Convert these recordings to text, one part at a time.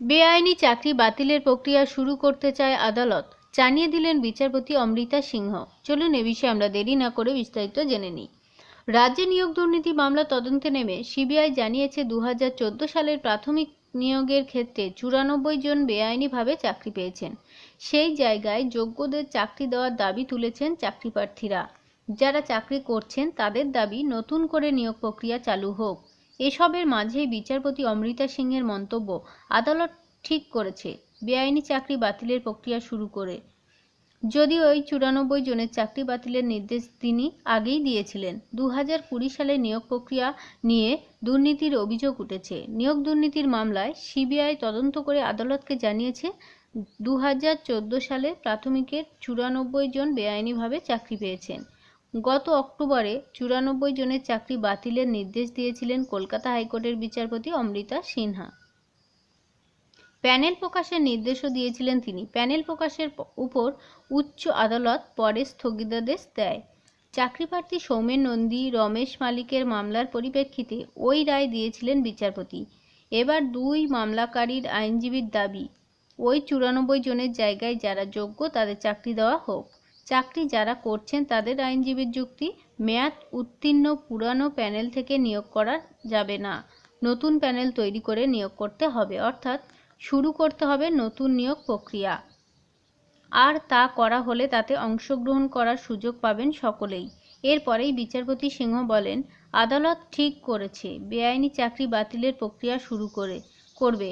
বেআইনি চাকরি বাতিলের প্রক্রিয়া শুরু করতে চায় আদালত। জানিয়ে দিলেন বিচারপতি অমৃতা সিংহ। চলুন এ বিষয়ে আমরা দেরি না করে বিস্তারিত জেনে নিই। রাজ্যে নিয়োগ দুর্নীতি মামলা তদন্তে নেমে সিবিআই জানিয়েছে দু হাজার চোদ্দ সালের প্রাথমিক নিয়োগের ক্ষেত্রে চুরানব্বই জন বেআইনিভাবে চাকরি পেয়েছেন। সেই জায়গায় যোগ্যদের চাকরি দেওয়ার দাবি তুলেছেন চাকরি প্রার্থীরা যারা চাকরি করছেন তাদের দাবি নতুন করে নিয়োগ প্রক্রিয়া চালু হোক। এসবের মাঝেই বিচারপতি অমৃতা সিংহের মন্তব্য আদালত ঠিক করেছে। বেআইনি চাকরি বাতিলের প্রক্রিয়া শুরু করে। যদিও ওই চুরানব্বই জনের চাকরি বাতিলের নির্দেশ তিনি আগেই দিয়েছিলেন। দু হাজার কুড়ি সালে নিয়োগ প্রক্রিয়া নিয়ে দুর্নীতির অভিযোগ উঠেছে। নিয়োগ দুর্নীতির মামলায় সিবিআই তদন্ত করে আদালতকে জানিয়েছে দু হাজার চোদ্দ সালে প্রাথমিকের চুরানব্বই জন বেআইনিভাবে চাকরি পেয়েছেন। গত অক্টোবরে চুরানব্বই জনের চাকরি বাতিলের নির্দেশ দিয়েছিলেন কলকাতা হাইকোর্টের বিচারপতি অমৃতা সিনহা। প্যানেল প্রকাশের নির্দেশও দিয়েছিলেন তিনি। প্যানেল প্রকাশের উপর উচ্চ আদালত পরে স্থগিতাদেশ দেয়। চাকরিপ্রার্থী সৌমেন নন্দী, রমেশ মালিকের মামলার পরিপ্রেক্ষিতে ওই রায় দিয়েছিলেন বিচারপতি। এবার দুই মামলাকারীর আইনজীবীর দাবি, ওই চুরানব্বই জনের জায়গায় যারা যোগ্য তাদের চাকরি দেওয়া হোক। চাকরি যারা করছেন তাদের আইনজীবীর যুক্তি, মেয়াদ উত্তীর্ণ পুরানো প্যানেল থেকে নিয়োগ করা যাবে না। নতুন প্যানেল তৈরি করে নিয়োগ করতে হবে, অর্থাৎ শুরু করতে হবে নতুন নিয়োগ প্রক্রিয়া। আর তা করা হলে তাতে অংশগ্রহণ করার সুযোগ পাবেন সকলেই। এরপরেই বিচারপতি সিংহ বলেন, আদালত ঠিক করেছে। বেআইনি চাকরি বাতিলের প্রক্রিয়া শুরু করে, করবে।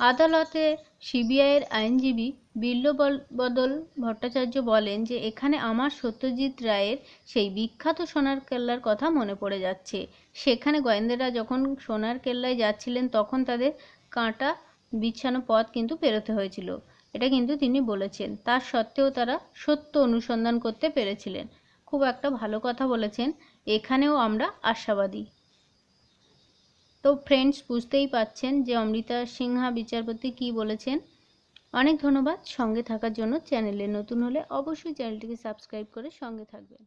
আদালতে সিবিআইয়ের আইনজীবী বিল্লবদল ভট্টাচার্য বলেন যে এখানে আমার সত্যজিৎ রায়ের সেই বিখ্যাত সোনার কেল্লার কথা মনে পড়ে যাচ্ছে। সেখানে গোয়েন্দারা যখন সোনার কেল্লায় যাচ্ছিলেন তখন তাদের কাঁটা বিছানো পথ কিন্তু পেরোতে হয়েছিল। এটা কিন্তু তিনি বলেছেন। তার সত্ত্বেও তারা সত্য অনুসন্ধান করতে পেরেছিলেন। খুব একটা ভালো কথা বলেছেন। এখানেও আমরা আশাবাদী। তো ফ্রেন্ডস বুঝতেই পাচ্ছেন যে অমৃতা সিংহা বিচারপতি কি বলেছেন। অনেক ধন্যবাদ সঙ্গে থাকার জন্য চ্যানেলে নতুন হলে অবশ্যই চ্যানেলটিকে সাবস্ক্রাইব করে সঙ্গে থাকবেন।